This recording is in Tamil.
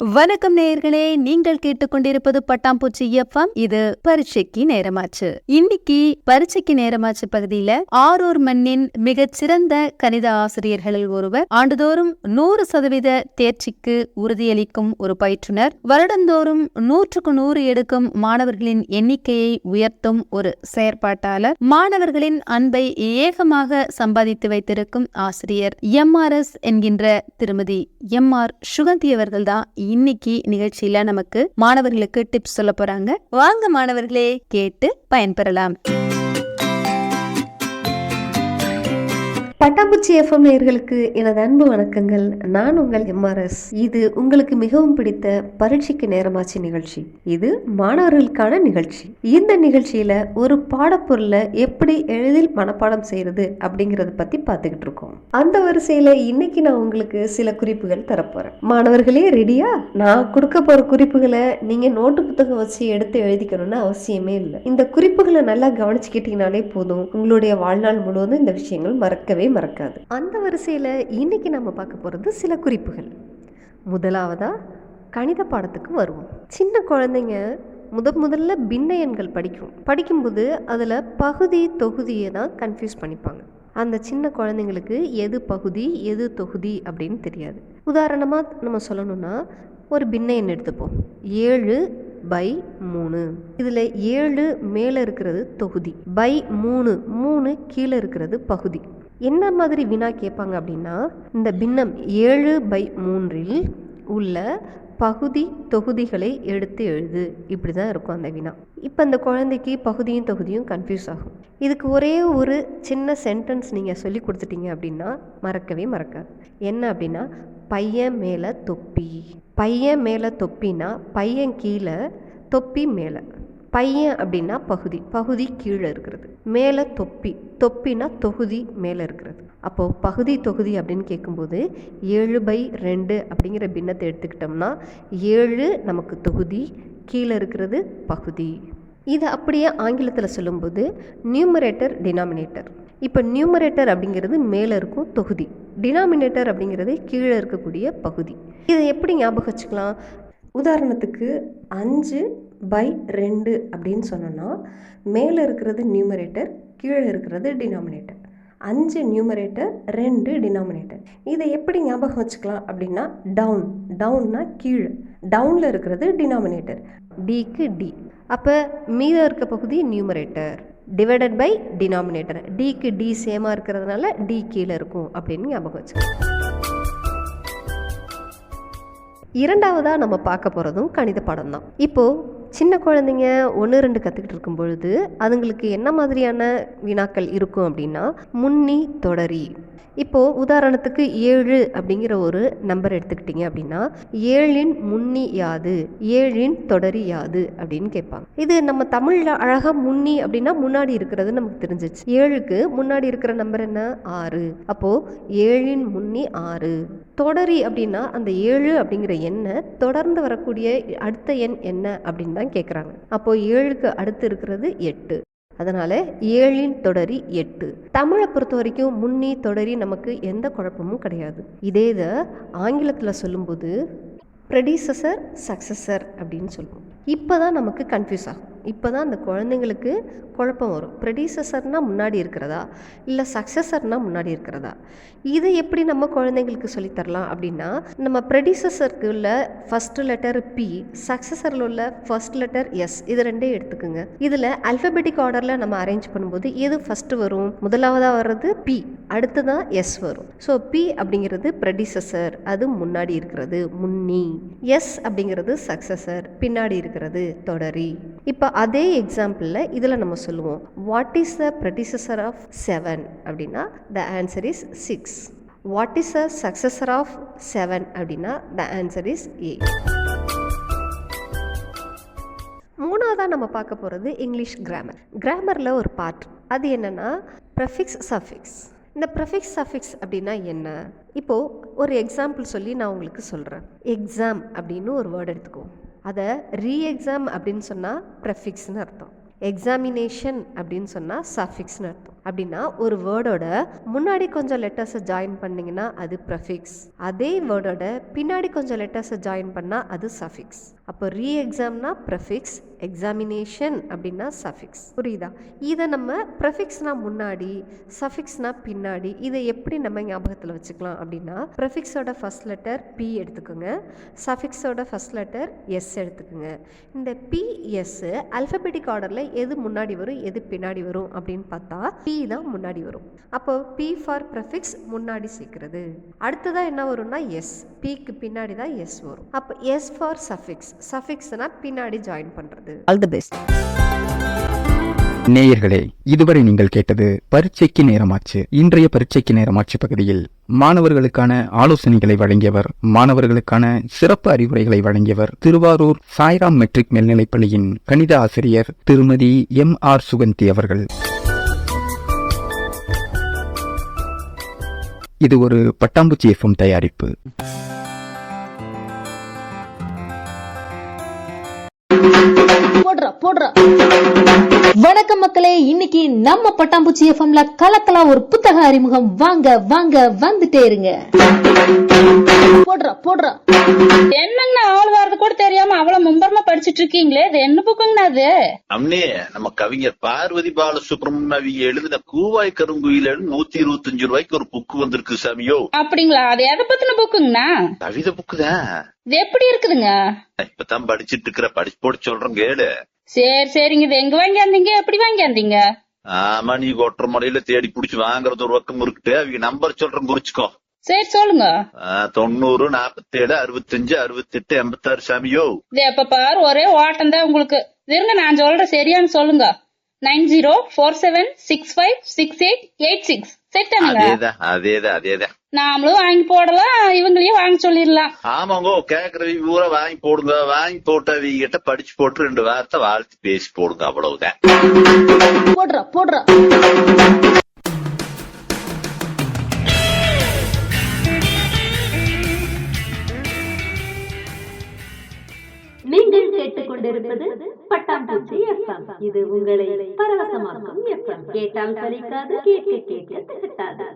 வணக்கம் நேயர்களே நீங்கள் கேட்டுக்கொண்டிருப்பது பட்டாம்பூச்சி எஃப்எம். இது பரீட்சைக்கு நேரமாச்சு. இன்னைக்கு பரீட்சைக்கு நேரமாச்சு பகுதியில ஆரூர் மண்ணின் மிகச் சிறந்த கணித ஆசிரியர்களில் ஒருவர் ஆண்டுதோறும் நூறு சதவீத தேர்ச்சிக்கு உறுதியளிக்கும் ஒரு பயிற்றுனர் வருடந்தோறும் நூற்றுக்கு நூறு எடுக்கும் மாணவர்களின் எண்ணிக்கையை உயர்த்தும் ஒரு செயற்பாட்டாளர் மாணவர்களின் அன்பை ஏகமாக சம்பாதித்து வைத்திருக்கும் ஆசிரியர் எம்ஆர்எஸ் என்கின்ற திருமதி எம் ஆர் சுகந்தி அவர்கள்தான் இன்னைக்கு நிகழ்ச்சியில நமக்கு மாணவர்களுக்கு டிப்ஸ் சொல்ல போறாங்க. வாங்க மாணவர்களே கேட்டு பயன்பெறலாம். பட்டாம்பூச்சி எஃப்எம் நேயர்களுக்கு எனது அன்பு வணக்கங்கள். நான் உங்கள் எம்ஆர்எஸ் இது உங்களுக்கு மிகவும் பிடித்த பரீட்சைக்கு நேரமாச்சு நிகழ்ச்சி. இது மாணவர்களுக்கான நிகழ்ச்சி. இந்த நிகழ்ச்சியில ஒரு பாடப்பொருளை எப்படி எளிதில் மனப்பாடம் செய்யறது அப்படிங்கறத பத்தி பார்த்துக்கிட்டு இருக்கோம். அந்த வரிசையில இன்னைக்கு நான் உங்களுக்கு சில குறிப்புகள் தரப்போறேன். மாணவர்களே ரெடியா நான் கொடுக்க போற குறிப்புகளை நீங்க நோட்டு புத்தகம் வச்சு எடுத்து எழுதிக்கணும்னு அவசியமே இல்லை. இந்த குறிப்புகளை நல்லா கவனிச்சுக்கிட்டீங்கனாலே போதும். உங்களுடைய வாழ்நாள் முழுவதும் இந்த விஷயங்கள் மறக்கவே மறக்காது. அந்த வரிசையில் இன்னைக்கு நம்ம பார்க்க போகிறது சில குறிப்புகள். முதலாவதா கணித பாடத்துக்கு வருவோம். சின்ன குழந்தைங்க முதன் முதல்ல பின்ன எண்கள் படிக்கும். படிக்கும்போது அதில் பகுதி தொகுதியை தான் கன்ஃபியூஸ் பண்ணிப்பாங்க. அந்த சின்ன குழந்தைங்களுக்கு எது பகுதி எது தொகுதி அப்படின்னு தெரியாது. உதாரணமாக நம்ம சொல்லணும்னா ஒரு பின்ன எண் எடுத்துப்போம். ஏழு பை மூணு. இதில் ஏழு மேலே இருக்கிறது தொகுதி. பை மூணு மூணு கீழே இருக்கிறது பகுதி. என்ன மாதிரி வினா கேட்பாங்க அப்படின்னா இந்த பின்னம் ஏழு பை மூன்றில் உள்ள பகுதி தொகுதிகளை எடுத்து எழுது. இப்படி தான் இருக்கும் அந்த வினா. இப்போ அந்த குழந்தைக்கு பகுதியும் தொகுதியும் கன்ஃபியூஸ் ஆகும். இதுக்கு ஒரே ஒரு சின்ன சென்டென்ஸ் நீங்கள் சொல்லி கொடுத்துட்டீங்க அப்படின்னா மறக்கவே மறக்காது. என்ன அப்படின்னா பையன் மேலே தொப்பி. பையன் மேலே தொப்பினா பையன் கீழே தொப்பி மேலே. பையன் அப்படின்னா பகுதி பகுதி கீழே இருக்கிறது. மேலே தொப்பி தொப்பினா தொகுதி மேலே இருக்கிறது. அப்போது பகுதி தொகுதி அப்படின்னு கேட்கும்போது ஏழு பை ரெண்டு அப்படிங்கிற பின்னத்தை எடுத்துக்கிட்டோம்னா ஏழு நமக்கு தொகுதி கீழே இருக்கிறது பகுதி. இது அப்படியே ஆங்கிலத்தில் சொல்லும்போது நியூமரேட்டர் டினாமினேட்டர் இப்போ நியூமரேட்டர் அப்படிங்கிறது மேலே இருக்கும் தொகுதி. டினாமினேட்டர் அப்படிங்கிறது கீழே இருக்கக்கூடிய பகுதி. இதை எப்படி ஞாபகம் வச்சுக்கலாம்? உதாரணத்துக்கு அஞ்சு பை ரெண்டு அப்படின்னு சொன்னோன்னா மேலே இருக்கிறது நியூமரேட்டர் கீழே இருக்கிறது டினாமினேட்டர் அஞ்சு நியூமரேட்டர் ரெண்டு டினாமினேட்டர் இதை எப்படி ஞாபகம் வச்சுக்கலாம் அப்படின்னா டவுன் டவுன்னா கீழே. டவுனில் இருக்கிறது டினாமினேட்டர் டிக்கு டி அப்போ மீதம் இருக்க பகுதி நியூமரேட்டர் டிவைடட் பை டினாமினேட்டர் டிக்கு டி சேமாக இருக்கிறதுனால டி கீழே இருக்கும் அப்படின்னு ஞாபகம் வச்சுக்கலாம். இரண்டாவதாக நம்ம பார்க்க போகிறதும் கணித பாடம் தான் இப்போது சின்ன குழந்தைங்க ஒன்று ரெண்டு கற்றுக்கிட்டு இருக்கும் பொழுது அதுங்களுக்கு என்ன மாதிரியான வினாக்கள் இருக்கும் அப்படின்னா முன்னி தொடரி இப்போது உதாரணத்துக்கு ஏழு அப்படிங்கிற ஒரு நம்பர் எடுத்துக்கிட்டிங்க அப்படின்னா ஏழின் முன்னி யாது ஏழின் தொடரி யாது அப்படின்னு கேட்பாங்க. இது நம்ம தமிழில் அழகாக முன்னி அப்படின்னா முன்னாடி இருக்கிறது நமக்கு தெரிஞ்சிச்சு. ஏழுக்கு முன்னாடி இருக்கிற நம்பர் என்ன? ஆறு. அப்போது ஏழின் முன்னி ஆறு. தொடரி அப்படின்னா அந்த ஏழு அப்படிங்கிற எண்ணை தொடர்ந்து வரக்கூடிய அடுத்த எண் என்ன அப்படின்னு தான் கேட்குறாங்க அப்போது ஏழுக்கு அடுத்து இருக்கிறது எட்டு. அதனால் ஏழின் தொடரி எட்டு. தமிழை பொறுத்த வரைக்கும் முன்னி தொடரி நமக்கு எந்த குழப்பமும் கிடையாது. இதே இதை ஆங்கிலத்தில் சொல்லும்போது ப்ரெடிசஸர் சக்சஸர் அப்படின்னு சொல்லுவோம். இப்போ தான் நமக்கு கன்ஃபியூஸ் ஆகும். இப்போ தான் அந்த குழந்தைங்களுக்கு குழப்பம் வரும். ப்ரெடிசஸர்னால் முன்னாடி இருக்கிறதா? இல்லை சக்ஸஸர்னால் முன்னாடி இருக்கிறதா? இதை எப்படி நம்ம குழந்தைங்களுக்கு சொல்லித்தரலாம் அப்படின்னா நம்ம ப்ரெடிசஸருக்கு உள்ள ஃபஸ்ட்டு லெட்டர் பி சக்ஸஸரில் உள்ள ஃபர்ஸ்ட் லெட்டர் எஸ் இது ரெண்டே எடுத்துக்கோங்க. இதில் அல்ஃபபெட்டிக் ஆர்டரில் நம்ம அரேஞ்ச் பண்ணும்போது எது ஃபஸ்ட்டு வரும்? முதலாவதாக வர்றது பி அடுத்ததான் எஸ் வரும். ஸோ பி அப்படிங்கிறது ப்ரெடிசஸர் அது முன்னாடி இருக்கிறது முன்னி. எஸ் அப்படிங்கிறது சக்சஸர் பின்னாடி இருக்கிறது தொடரி. இப்போ அதே எக்ஸாம்பிளில் இதில் நம்ம சொல்லுவோம் what is the predecessor of seven அப்படின்னா the answer is six what is a successor of seven அப்படின்னா த ஆன்சர் இஸ் எயிட் மூணாவதாக நம்ம பார்க்க போகிறது இங்கிலீஷ் கிராமர் கிராமரில் ஒரு பார்ட் அது என்னென்னா ப்ரஃபிக்ஸ் சஃபிக்ஸ் இந்த ப்ரஃபிக்ஸ் சஃபிக்ஸ் அப்படின்னா என்ன? இப்போது ஒரு எக்ஸாம்பிள் சொல்லி நான் உங்களுக்கு சொல்கிறேன் எக்ஸாம் அப்படின்னு ஒரு வேர்டு எடுத்துக்குவோம். அதை ரீ எக்ஸாம் அப்படின்னு சொன்னால் ப்ரெஃபிக்ஸ்னு அர்த்தம். எக்ஸாமினேஷன் அப்படின்னு சொன்னால் சஃபிக்ஸ்னு அர்த்தம். அப்படின்னா ஒரு வேர்டோட முன்னாடி கொஞ்சம் லெட்டர்ஸை ஜாயின் பண்ணிங்கன்னா அது ப்ரஃபிக்ஸ் அதே வேர்டோட பின்னாடி கொஞ்சம் லெட்டர்ஸை ஜாயின் பண்ணால் அது சஃபிக்ஸ் அப்போ ரீ எக்ஸாம்னா ப்ரஃபிக்ஸ் எக்ஸாமினேஷன் அப்படின்னா சஃபிக்ஸ் புரியுதா? இதை நம்ம ப்ரஃபிக்ஸ்னால் முன்னாடி சஃபிக்ஸ்னா பின்னாடி இதை எப்படி நம்ம ஞாபகத்தில் வச்சுக்கலாம் அப்படின்னா ப்ரெஃபிக்ஸோட ஃபர்ஸ்ட் லெட்டர் பி எடுத்துக்கோங்க. சஃபிக்ஸோட ஃபர்ஸ்ட் லெட்டர் எஸ் எடுத்துக்கோங்க. இந்த பிஎஸ் அல்பபெட்டிக் ஆர்டரில் எது முன்னாடி வரும் எது பின்னாடி வரும் அப்படின்னு பார்த்தா பி தான் முன்னாடி வரும். அப்போ பி ஃபார் ப்ரெஃபிக்ஸ் முன்னாடி சேர்க்கிறது. அடுத்ததாக என்ன வரும்னா எஸ் பிக்கு பின்னாடி தான் எஸ் வரும். அப்போ எஸ் ஃபார் சஃபிக்ஸ் சஃபிக்ஸ்னா பின்னாடி ஜாயின் பண்ணுறது ஆல் தி பெஸ்ட் நேயர்களே இதுவரை நீங்கள் கேட்டது பரீட்சைக்கு நேரமாச்சு. இன்றைய பரீட்சைக்கு நேரமாச்சு பகுதியில் மாணவர்களுக்கான ஆலோசனைகளை வழங்கியவர் மாணவர்களுக்கான சிறப்பு அறிவுரைகளை வழங்கியவர் திருவாரூர் சாய்ராம் மெட்ரிக் மேல்நிலைப்பள்ளியின் கணித ஆசிரியர் திருமதி எம் ஆர் சுகந்தி அவர்கள். இது ஒரு பட்டாம்பூச்சி எஃப்எம் தயாரிப்பு. போடுறா போடுறா. வணக்கம் மக்களே இன்னைக்கு நம்ம பட்டாம்பூச்சி எஃப்எம்ல கலக்கலா ஒரு புத்தக அறிமுகம். வாங்க வாங்க வந்துட்டே இருங்க. போடுறா போடுறா. என்னங்கண்ணா ஆள் வர்றது கூட தெரியாம அவ்வளவு மும்பரமா படிச்சிட்டு இருக்கீங்களே? இது என்ன புக்குங்கண்ணா அது? அம்னே நம்ம கவிஞர் பார்வதி பாலசுப்ரமணியம் அவங்க எழுதின கூவாய் கருங்குயில நூத்தி இருபத்தஞ்சு ரூபாய்க்கு ஒரு புக்கு வந்திருக்கு சாமியோ. அப்படிங்களா? அது எதை பத்தின புக்குங்கண்ணா? கவிதை புக்கு தான் இது எப்படி இருக்குதுங்க? இப்பதான் படிச்சிட்டு இருக்கிற படிச்சு போட்டு சொல்றேன் கேளு. சரி சரிங்க. இது எங்க வாங்கியாந்தீங்க? எப்படி வாங்கியாந்தீங்க? ஆமா நீ கொட்டுற முறையில தேடி புடிச்சு வாங்குறது ஒரு பக்கம் இருக்குட்டு அவங்க நம்பர் சொல்றேன் குறிச்சுக்கோ. சரி சொல்லுங்க. தொண்ணூறு நாப்பத்தேழு அறுபத்தஞ்சு அறுபத்தெட்டு எண்பத்தாறு சாமியோ இது எப்ப பாரு ஒரே ஓட்டம் தான் உங்களுக்கு. இருங்க நான் சொல்றேன் சரியான்னு சொல்லுங்க. Nine zero four seven six five six eight eight six. Set அதேதான் அதேதான் அதேதான். நாமளும் வாங்கி போடலாம் இவங்களையும் வாங்கி சொல்லிடலாம். ஆமாங்கோ கேக்குறவங்க பூரா வாங்கி போடுங்க வாங்கி போட்டு அவங்க கிட்ட படிச்சு போட்டு ரெண்டு வார்த்தை வாழ்த்து பேசி போடுங்க அவ்வளவுதான். போடுறா போடுறா. கொண்டிருப்பது பட்டாம்பூச்சி எஃப்எம் இது உங்களை பரவசமாக்கும் எஃப்எம் கேட்டால் சலிக்காது கேட்க கேட்க திகட்டாது.